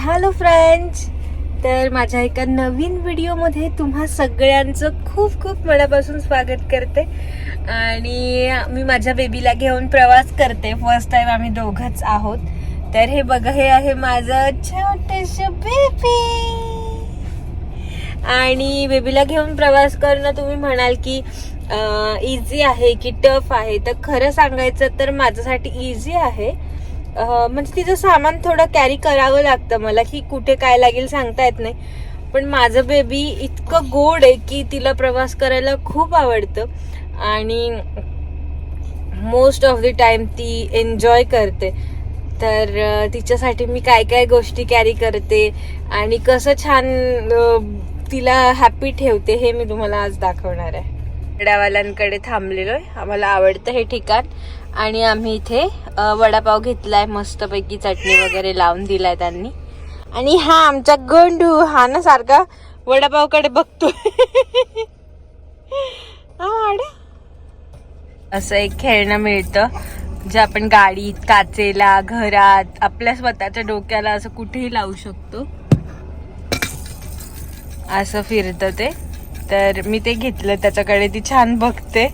Hello friends तर माझ्या एका नवीन व्हिडिओमध्ये तुम्हा सगळ्यांचं खूप खूप मनापासून स्वागत करते. आणि मी माझ्या बेबीला घेऊन प्रवास करते. फर्स्ट टाइम आम्ही दोघंच आहोत. तर हे बघा हे आहे माझं छोटेस बेबी आणि बेबीला घेऊन प्रवास करणं तुम्ही म्हणाल की इझी आहे की टफ आहे. तर खरं सांगायचं तर माझ्यासाठी इझी आहे. म्हणजे तिचं सामान थोडं कॅरी करावं लागतं मला की कुठे काय लागेल सांगता येत नाही. पण माझं बेबी इतकं गोड आहे की तिला प्रवास करायला खूप आवडतं. आणि मोस्ट ऑफ द टाइम ती एन्जॉय करते. तर तिच्यासाठी मी काय काय गोष्टी कॅरी करते आणि कसं छान तिला हॅपी ठेवते हे मी तुम्हाला आज दाखवणार आहे. वडावाल्यांकडे थांबलेलो आहे आम्हाला आवडतं हे ठिकाण. आणि आम्ही इथे वडापाव घेतलाय मस्तपैकी चटणी वगैरे लावून दिलाय त्यांनी. आणि हा आमचा गंडू हा ना सारखा वडापावकडे बघतोय. हा. असं एक खेळणं मिळतं जे आपण गाडीत काचेला घरात आपल्या स्वतःच्या डोक्याला असं कुठेही लावू शकतो. असं फिरतं ते. तर मी ते घेतलं त्याच्याकडे ती छान बघते.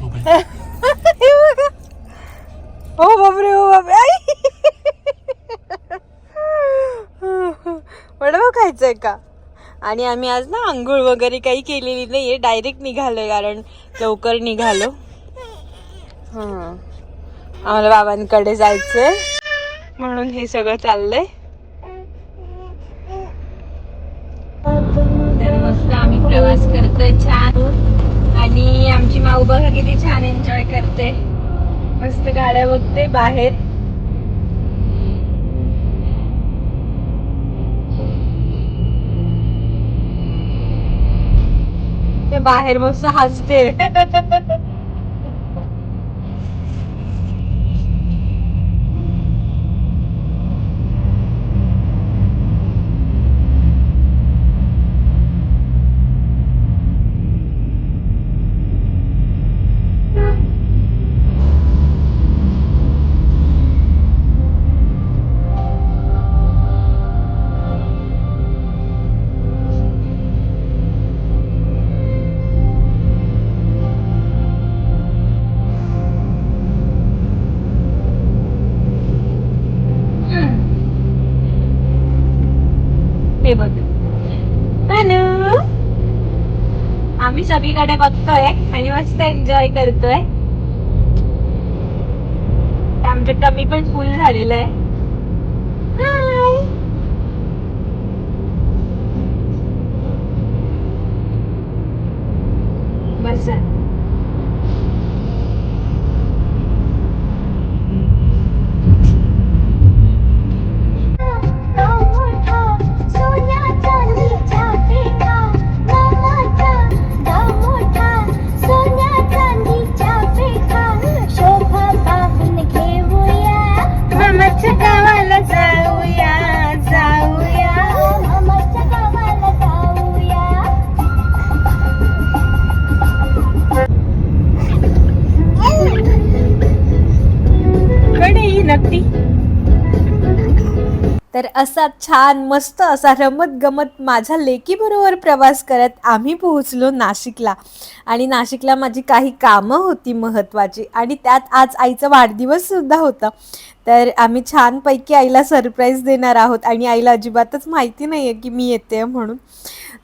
ओ बापरे ओ बापरे. आई. वडापाव खायचंय का? आणि आम्ही आज ना आंघोळ वगैरे काही केलेली नाहीये डायरेक्ट निघालोय कारण लवकर निघालो. हा. आम्हाला बाबांकडे जायचंय. म्हणून हे सगळं चाललंय. मस्त आम्ही प्रवास करतोय छान. आणि आमची माऊ बघा किती छान एन्जॉय करते. मस्त गाड्या बघते बाहेर. ते बाहेर मस्त हसते. आम्ही सगळीकडे बघतोय आणि मस्त एन्जॉय करतोय. आमचं कमी पण फुल झालेलं आहे. बस. तर असा छान मस्त असा रमत गमत माझ्या लेकीबरोबर प्रवास करत आम्ही पोहोचलो नाशिकला. आणि नाशिकला माझी काही कामं होती महत्त्वाची आणि त्यात आज आईचा वाढदिवससुद्धा होता. तर आम्ही छानपैकी आईला सरप्राईज देणार आहोत आणि आईला अजिबातच माहिती नाही आहे की मी येते म्हणून.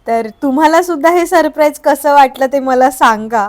तर तुम्हालासुद्धा हे सरप्राईज कसं वाटलं ते मला सांगा.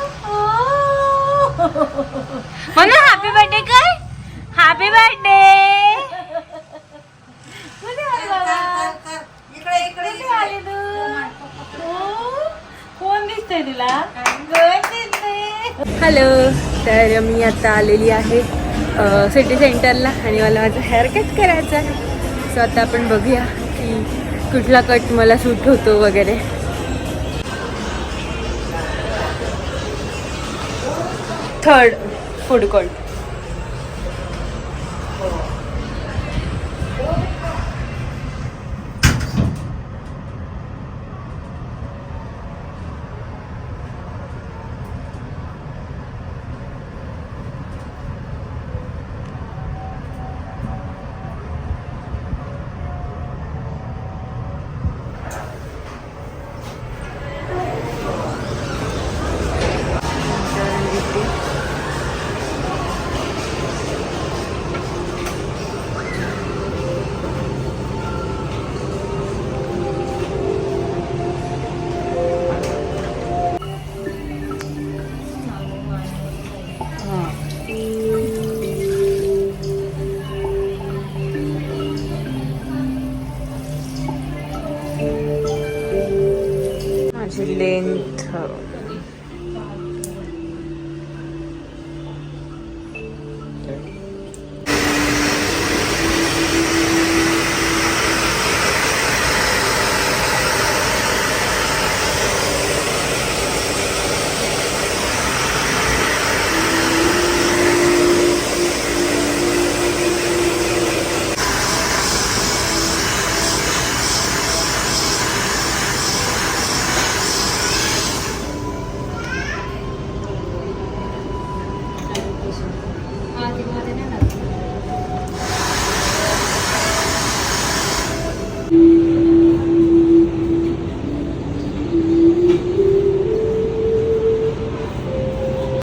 म्हणा हॅपी बर्थडे कर. हॅपी बर्थडे इकडे इकडे आली तू? दिसतंय तुला? हॅलो तर मी आता आलेली आहे सिटी सेंटरला आणि मला माझा हेअर कट करायचा आहे. सो आता आपण बघूया की कुठला कट मला सूट होतो वगैरे. third food court.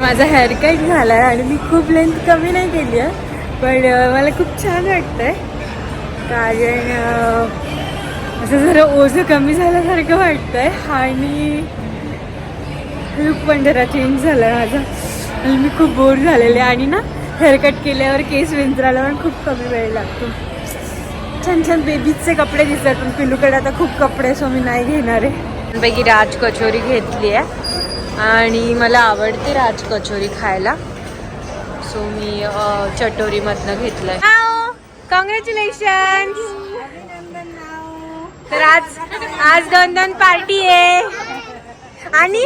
माझा हेअरकट झाला आहे आणि मी खूप लेंथ कमी नाही केली आहे पण मला खूप छान वाटतं आहे कारण असं जरा ओझं कमी झाल्यासारखं वाटतं आहे आणि लुक पण जरा चेंज झाला माझा. आणि मी खूप बोर झालेले आणि ना हेअरकट केल्यावर केस विंचरायला पण खूप कमी वेळ लागतो. छान छान बेबीजचे कपडे दिसतात. पण पिलूकडे आता खूप कपडे सो मी नाही घेणार आहे. पैकी राज कचोरी घेतली आहे. आणि मला आवडते राज कचोरी खायला. सो मी चटोरीमधनं घेतलंय. कॉंग्रॅच्युलेशन तर आज आज दोन दोन पार्टी आहे. आणि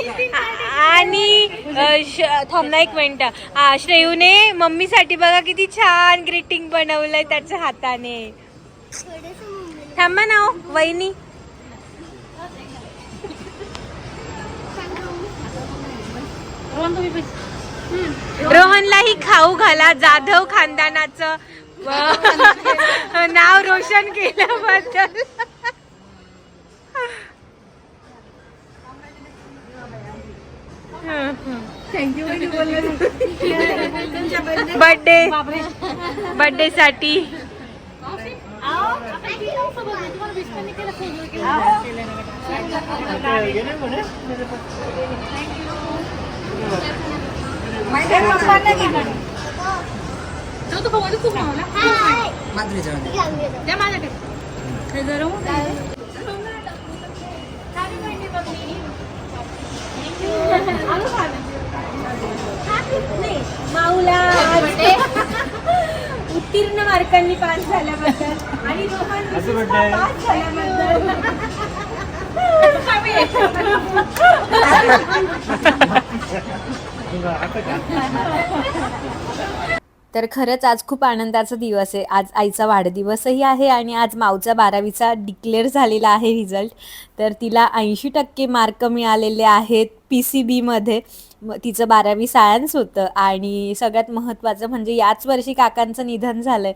आणि अ, श- एक मिनिट. श्रेयूने मम्मीसाठी बघा किती छान ग्रीटिंग बनवलंय त्याच्या हाताने. थांबा ना वहिनी. रोहनलाही खाऊ घाला. जाधव खानदानाचं नाव रोशन केल्याबद्दल. बर्थडे बर्थडे साठी थँक्यू माऊला उत्तीर्ण मार्कांनी पास झाल्याबद्दल आणि रोहन पास झाल्याबद्दल. Kami. तर खरंच आज खूप आनंदाचा दिवस आहे. आज आईचा वाढदिवसही आहे आणि आज माऊचा बारावीचा डिक्लेअर झालेला आहे रिझल्ट तर तिला ऐंशी टक्के मार्क मिळालेले आहेत पी सी बीमध्ये तिचं बारावी सायन्स होतं आणि सगळ्यात महत्त्वाचं म्हणजे याच वर्षी काकांचं निधन झालं आहे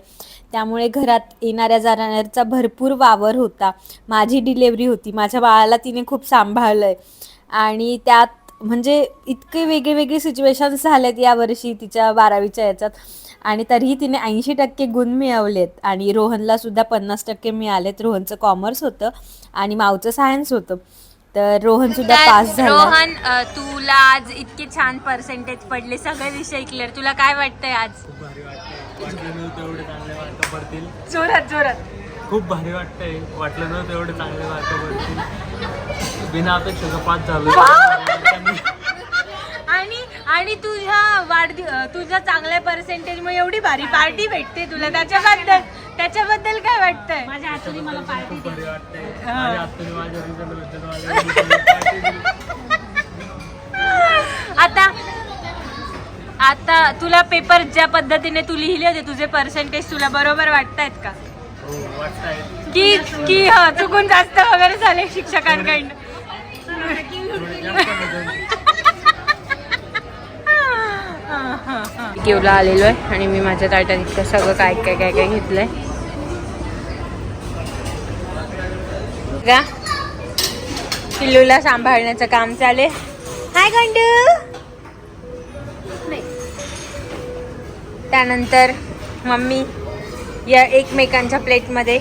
त्यामुळे घरात येणाऱ्या जाणाऱ्याचा भरपूर वावर होता. माझी डिलेवरी होती. माझ्या बाळाला तिने खूप सांभाळलं आहे आणि त्यात म्हणजे इतके वेगळे वेगळे सिच्युएशन्स झालेत यावर्षी तिच्या बारावीच्या याच्यात. आणि तरीही तिने ऐंशी टक्के गुण मिळवलेत. आणि रोहनला सुद्धा पन्नास टक्के मिळालेत. रोहनचं कॉमर्स होतं आणि माऊचं सायन्स होतं. तर रोहन सुद्धा पास झाला. रोहन तुला आज इतके छान पर्सेंटेज पडले. सगळे विषय क्लिअर तुला काय वाटतंय आज? खूप भारी वाटतंय. तेवढे चांगले मार्क पडतील. जोरात जोरात. खूप भारी वाटतंय. वाटलं नव्हतं एवढे चांगले मार्क पडतील. बिना अपेक्षाचं पास झालो आणि तुझ्या वाढदि तुझ्या चांगल्या पर्सेंटेज मग एवढी भारी पार्टी भेटते तुला. त्याच्याबद्दल त्याच्याबद्दल काय वाटतंय? माझ्या हातून मला पार्टी बरी वाटते. माझ्या हातून माझ्या रिझल्ट भेटत माझ्या आता आता तुला पेपर ज्या पद्धतीने तू लिहिले होते तुझे पर्सेंटेज तुला बरोबर वाटतायत का? हो वाटतंय की की हा, चुकून जास्त वगैरे झाले शिक्षकांकडनं. थोडे जास्त केवला आलेलो आहे आणि मी माझ्या ताटात इतकं सगळं काय काय काय काय घेतलंय. का पिल्लूला सांभाळण्याचं काम चाले हाय गंडू. त्यानंतर मम्मी या एकमेकांच्या प्लेटमध्ये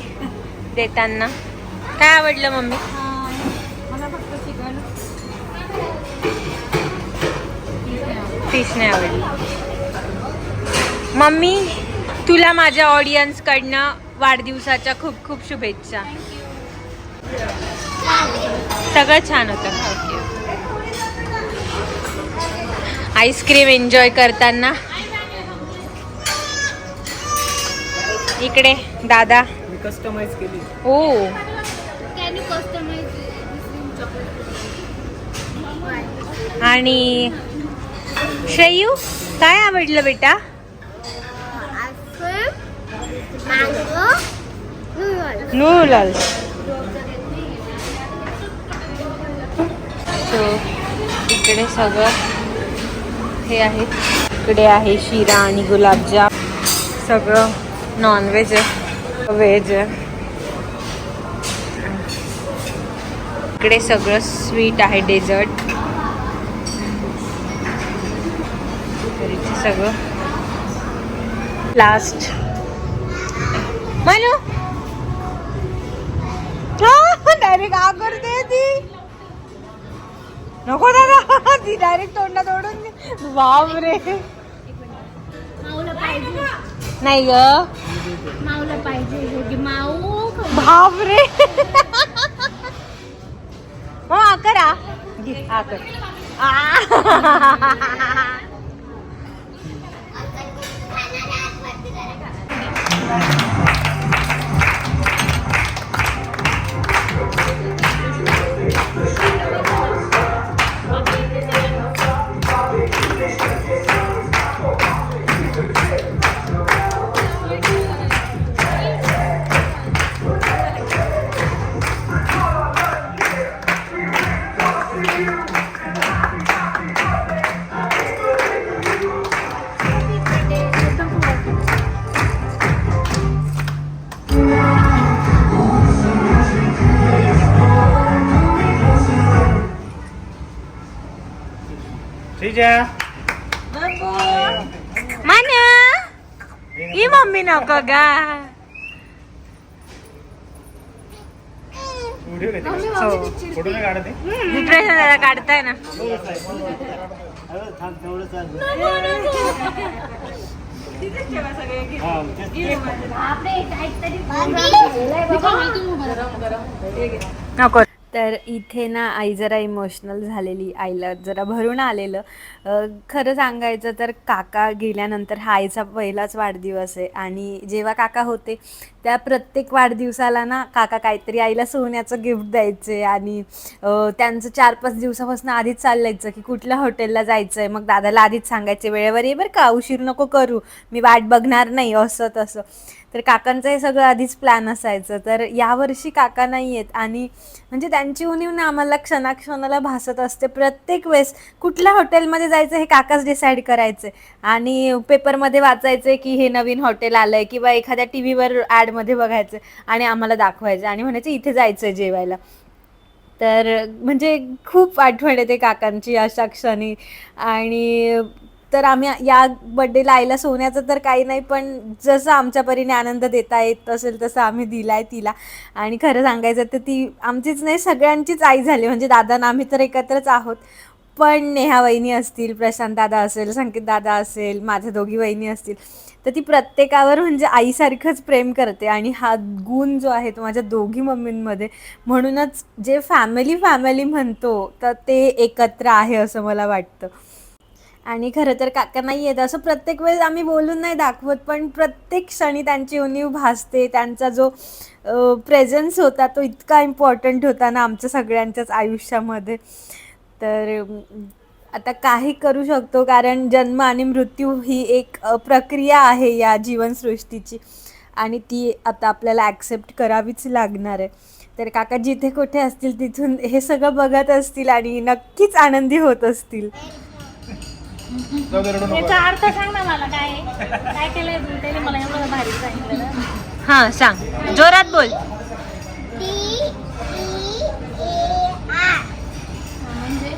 देताना. काय आवडलं मम्मी? फिश नाही आवडली. मम्मी तुला माझ्या ऑडियन्स कडनं वाढदिवसाच्या खूप खूप शुभेच्छा. सगळं छान होतं. आईस्क्रीम एन्जॉय करताना. इकडे दादा. कस्टमाइज केली. कस्टमाइज आणि श्रेयू काय आवडलं बेटा? नूडल्स सो इकडे सगळं हे आहे. इकडे आहे शिरा आणि गुलाबजाम. सगळं नॉनव्हेज आहे. व्हेज आहे. इकडे सगळं स्वीट आहे डेझर्ट इथे सगळं लास्ट मनू डायरेक्ट आगर दे ती. नको दादा ती डायरेक्ट तोंडा तोडून दे. बाप रे नाही ग. माऊला पाहिजे माऊ बाप रे हो आकर आ आकर आ. आहे मनू ही मम्मी नको गा. व्हिडिओ हो फोटो नाही काढत आहे? डिप्रेशन जरा काढताय ना. नको. तर इथे ना आई जरा इमोशनल झालेली आईला जरा भरून आलेलं. खरं सांगायचं तर काका गेल्यानंतर हा आईचा पहिलाच वाढदिवस आहे आणि जेव्हा काका होते त्या प्रत्येक वाढदिवसाला ना काका काहीतरी आईला सोन्याचं गिफ्ट द्यायचे आणि त्यांचं चार पाच दिवसापासून आधीच चाललायचं की कुठल्या हॉटेलला जायचं आहे मग दादाला आधीच सांगायचे वेळेवर ये बरं का उशीर नको करू मी वाट बघणार नाही असं तसं तर काकांचं हे सगळं आधीच प्लॅन असायचं. तर यावर्षी काका नाही आहेत आणि म्हणजे त्यांची उणीव ना आम्हाला क्षणाक्षणाला भासत असते. प्रत्येक वेळेस कुठल्या हॉटेलमध्ये जायचं हे काकाच डिसाईड करायचे. आणि पेपरमध्ये वाचायचे की हे नवीन हॉटेल आलं आहे किंवा एखाद्या टी व्हीवर ॲडमध्ये बघायचं आणि आम्हाला दाखवायचं आणि म्हणायचं इथे जायचं आहे जेवायला. तर म्हणजे खूप आठवण येते काकांची अशा क्षणी. आणि तर आम्ही या बड्डेला आईला सोन्याचं तर काही नाही पण जसं आमच्या परीने आनंद देता येत असेल तसं आम्ही दिलाय तिला. आणि खरं सांगायचं तर ती आमचीच नाही सगळ्यांचीच आई झाली. म्हणजे दादांना आम्ही तर एकत्रच आहोत. पण नेहा वहिनी असतील प्रशांत दादा असेल संकेत दादा असेल माझ्या दोघी वहिनी असतील तर ती प्रत्येकावर म्हणजे आईसारखंच प्रेम करते. आणि हा गुण जो आहे तो माझ्या दोघी मम्मींमध्ये. म्हणूनच जे फॅमिली फॅमिली म्हणतो तर ते एकत्र आहे असं मला वाटतं. आणि खरं तर काका नाही येत. असं प्रत्येक वेळेस आम्ही बोलून नाही दाखवत पण प्रत्येक क्षणी त्यांची उणीव भासते. त्यांचा जो प्रेझेन्स होता तो इतका इम्पॉर्टंट होता ना आमच्या सगळ्यांच्याच आयुष्यामध्ये. तर आता काही करू शकतो कारण जन्म आणि मृत्यू ही एक प्रक्रिया आहे या जीवनसृष्टीची. आणि ती आता आपल्याला ॲक्सेप्ट करावीच लागणार आहे. तर काका जिथे कुठे असतील तिथून हे सगळं बघत असतील आणि नक्कीच आनंदी होत असतील. याचा अर्थ सांग ना मला काय आहे? काय केलंय तू? त्याने मला एवढं भारी सांगितलं हां सांग. जोरात बोल. म्हणजे?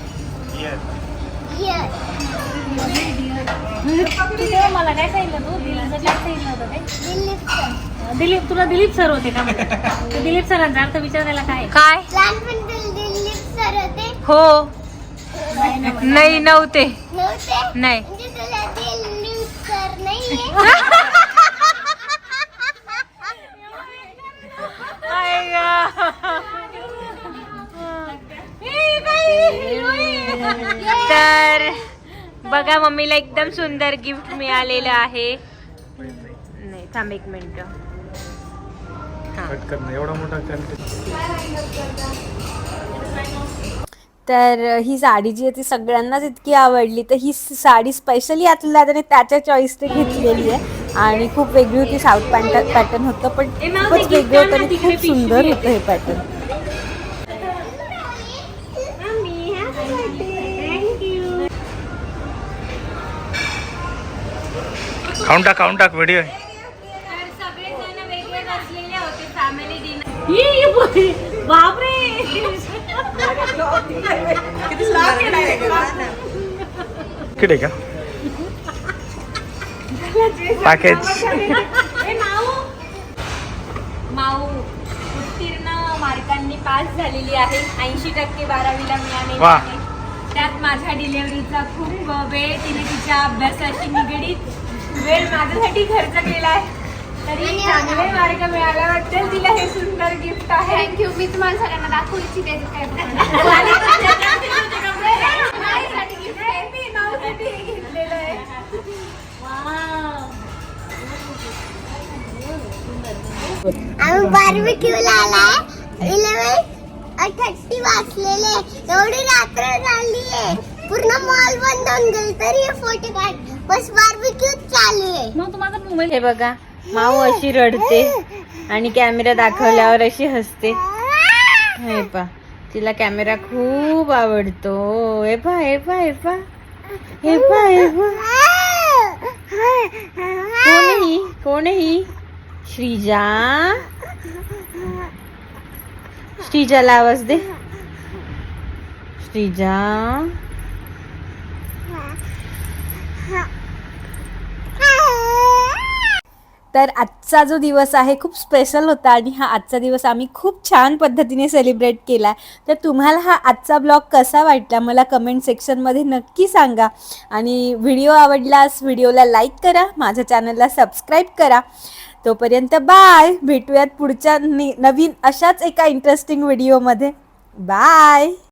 तेव्हा मला काय सांगितलं तू? दिलीपचं काय सांगितलं होतं ते दिलीप तुला दिलीप सर होते का? म्हणजे ते दिलीप सरांचा अर्थ विचारायला काय आहे? काय? लहानपणी दिलीप सर होते. हो. नाही नव्हते. नाही. म्हणजे तर बघा मम्मीला एकदम सुंदर गिफ्ट मिळालेलं आहे. नाही थांब एक मिनिट. एवढा मोठा तर ही साडी जी आहे ती सगळ्यांनाच इतकी आवडली. तर ही साडी स्पेशली यातल्या त्याने त्याच्या चॉईसने घेतलेली आहे. आणि खूप वेगळी होती साऊथ पॅन्ट पॅटर्न होतं पण खूपच वेगळं होतं आणि खूप सुंदर होतं हे पॅटर्न खाऊन टाक खाऊन टाक व्हिडिओ आहे. बापरे. किती का पॅकेज माऊ. उत्तीर्ण मार्कांनी पास झालेली आहे. ऐंशी टक्के बारावीला वा. आहे. त्यात माझ्या डिलेवरीचा खूप वेळ तिने तिच्या अभ्यासाशी निगडीत वेळ माझ्यासाठी खर्च केलाय. तरी चांगले मार्क मिळाल्याबद्दल तिला हे सुंदर गिफ्ट आहे. थँक्यू मी तुम्हाला सगळ्यांना दाखवू इच्छिते काय आणि त्याच्यासाठी तुझे कपडे माझ्यासाठी gift आहे. मी माऊसाठी हे घेतलेलं आहे. आम्ही बार्बिक्यूला आलाय. इलेवन थर्टी वाजलेले एवढी रात्र झाली आहे. पूर्ण मॉल बंद होऊन गेली तरी हे फोटो काढ. बस बार्बिक्यू चालू आहे. मग तू माझा मोबाईल हे बघा. माऊ अशी रडते आणि कॅमेरा दाखवल्यावर अशी हसते. हे पा तिला कॅमेरा खूप आवडतो. हे पा हे पा हे पा. हे पा हे पा. कोण ही कोण ही श्रीजा? श्रीजाला आवाज दे. श्रीजा? तर आजचा जो दिवस आहे खूप स्पेशल होता आणि हा आजचा दिवस आम्ही खूप छान पद्धतीने सेलिब्रेट केला. तर तुम्हाला हा आजचा ब्लॉग कसा वाटला मला कमेंट सेक्शनमध्ये नक्की सांगा. आणि व्हिडिओ आवडलास व्हिडिओला लाईक करा माझ्या चॅनलला सबस्क्राईब करा. तोपर्यंत बाय भेटूयात पुढच्या नवीन अशाच एका इंटरेस्टिंग व्हिडिओमध्ये बाय